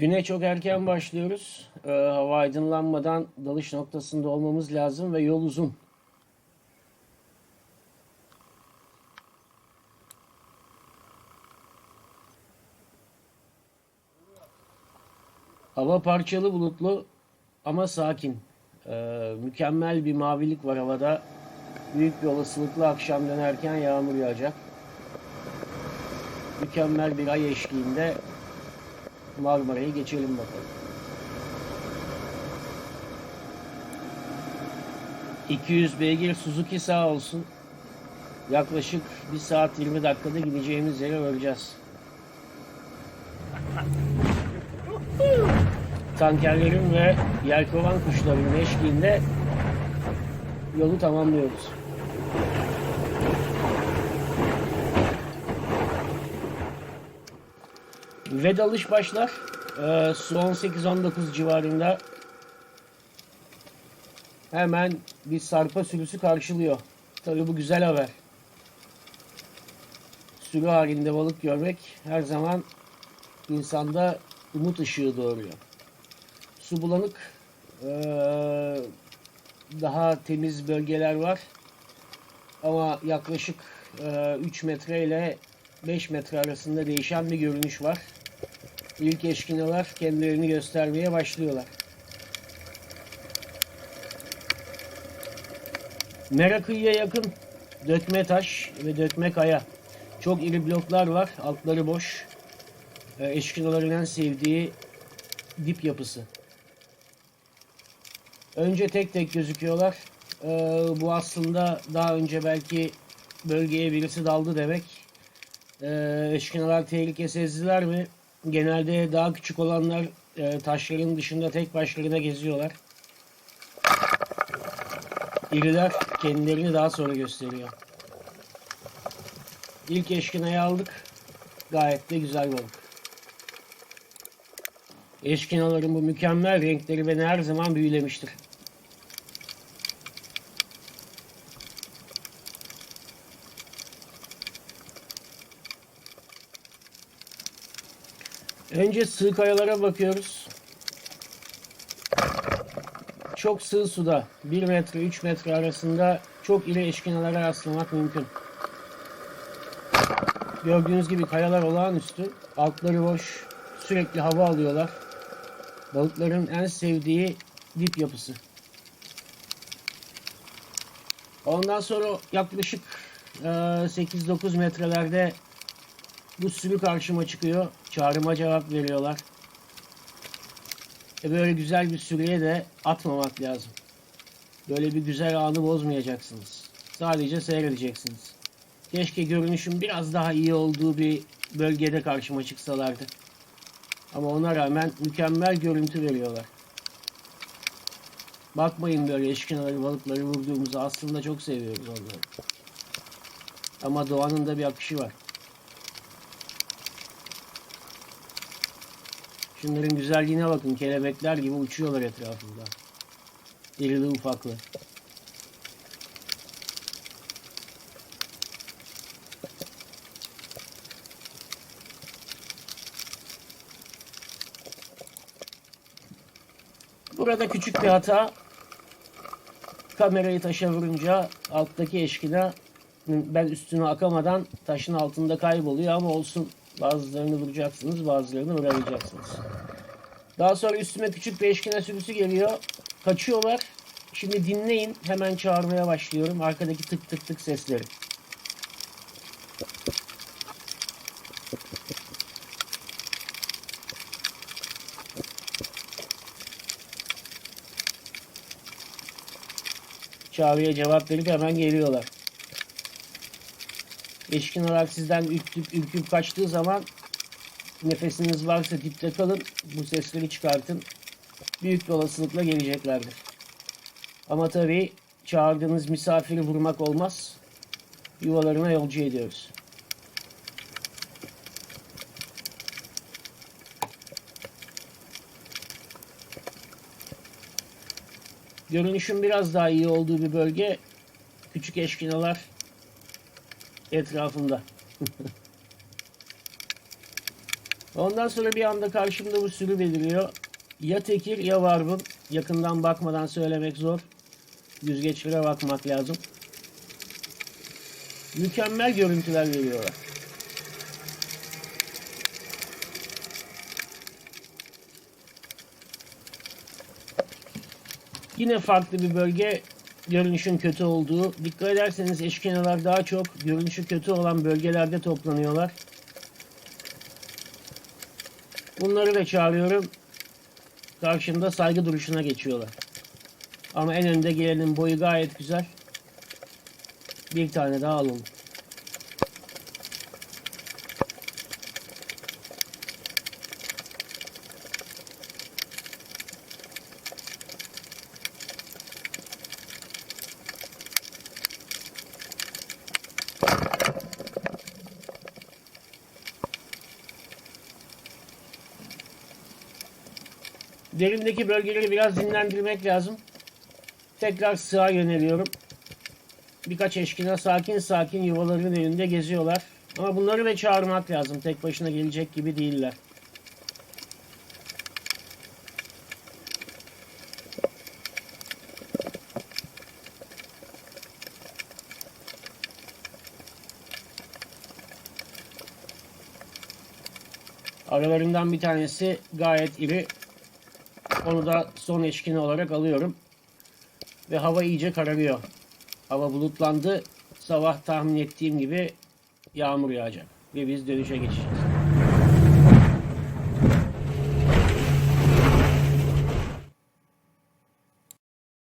Güne çok erken başlıyoruz. Ee, hava aydınlanmadan dalış noktasında olmamız lazım ve yol uzun. Hava parçalı bulutlu ama sakin. Ee, mükemmel bir mavilik var havada. Büyük bir olasılıkla akşam dönerken yağmur yağacak. Mükemmel bir ay eşliğinde Marmara'yı geçelim bakalım. 200 beygir Suzuki sağ olsun. Yaklaşık 1 saat 20 dakikada gideceğimiz yere varacağız. Tankerlerin ve yelkovan kuşlarının eşliğinde yolu tamamlıyoruz. Ve dalış başlar. Ee, su 18-19 civarında hemen bir sarpa sürüsü karşılıyor. Tabii bu güzel haber. Sürü halinde balık görmek her zaman insanda umut ışığı doğuruyor. Su bulanık, ee, daha temiz bölgeler var. Ama yaklaşık ee, 3 metre ile 5 metre arasında değişen bir görünüş var. İlk eşkinalar kendilerini göstermeye başlıyorlar. Mera kıyıya yakın dökme taş ve dökme kaya. Çok iri bloklar var. Altları boş. Ee, Eşkinaların en sevdiği dip yapısı. Önce tek tek gözüküyorlar. Ee, bu aslında daha önce belki bölgeye birisi daldı demek. Ee, eşkinalar tehlike sezdiler mi? Genelde daha küçük olanlar e, taşların dışında tek başlarına geziyorlar. İriler kendilerini daha sonra gösteriyor. İlk eşkinayı aldık. Gayet de güzel balık. Eşkinaların bu mükemmel renkleri beni her zaman büyülemiştir. Önce sığ kayalara bakıyoruz. Çok sığ suda 1 metre 3 metre arasında çok iri eşkinalara rastlamak mümkün. Gördüğünüz gibi kayalar olağanüstü. Altları boş. Sürekli hava alıyorlar. Balıkların en sevdiği dip yapısı. Ondan sonra yaklaşık e, 8-9 metrelerde bu sürü karşıma çıkıyor. Çağrıma cevap veriyorlar. E böyle güzel bir sürüye de atmamak lazım. Böyle bir güzel anı bozmayacaksınız. Sadece seyredeceksiniz. Keşke görünüşüm biraz daha iyi olduğu bir bölgede karşıma çıksalardı. Ama ona rağmen mükemmel görüntü veriyorlar. Bakmayın böyle eşkinaları, balıkları vurduğumuzu. Aslında çok seviyoruz onları. Ama doğanın da bir akışı var. Şunların güzelliğine bakın. Kelebekler gibi uçuyorlar etrafında. İrili ufaklı. Burada küçük bir hata. Kamerayı taşa vurunca alttaki eşkina ben üstüne akamadan taşın altında kayboluyor ama olsun. Bazılarını vuracaksınız, bazılarını vuramayacaksınız. Daha sonra üstüme küçük bir eşkine sürüsü geliyor. Kaçıyorlar. Şimdi dinleyin. Hemen çağırmaya başlıyorum. Arkadaki tık tık tık sesleri. Çağrıya cevap verip hemen geliyorlar. Eşkin olarak sizden ürküp, ürküp kaçtığı zaman nefesiniz varsa dipte kalın. Bu sesleri çıkartın. Büyük bir olasılıkla geleceklerdir. Ama tabii çağırdığınız misafiri vurmak olmaz. Yuvalarına yolcu ediyoruz. Görünüşün biraz daha iyi olduğu bir bölge küçük eşkinalar etrafında. Ondan sonra bir anda karşımda bu sürü beliriyor. Ya tekir ya varbun. Yakından bakmadan söylemek zor. Yüzgeçlere bakmak lazım. Mükemmel görüntüler veriyorlar. Yine farklı bir bölge görünüşün kötü olduğu. Dikkat ederseniz eşkenalar daha çok görünüşü kötü olan bölgelerde toplanıyorlar. Bunları da çağırıyorum. Karşımda saygı duruşuna geçiyorlar. Ama en önde gelenin boyu gayet güzel. Bir tane daha alalım. Derindeki bölgeleri biraz dinlendirmek lazım. Tekrar sığa yöneliyorum. Birkaç eşkina sakin sakin yuvalarının önünde geziyorlar. Ama bunları da çağırmak lazım. Tek başına gelecek gibi değiller. Aralarından bir tanesi gayet iri. Onu da son eşkine olarak alıyorum. Ve hava iyice kararıyor. Hava bulutlandı. Sabah tahmin ettiğim gibi yağmur yağacak. Ve biz dönüşe geçeceğiz.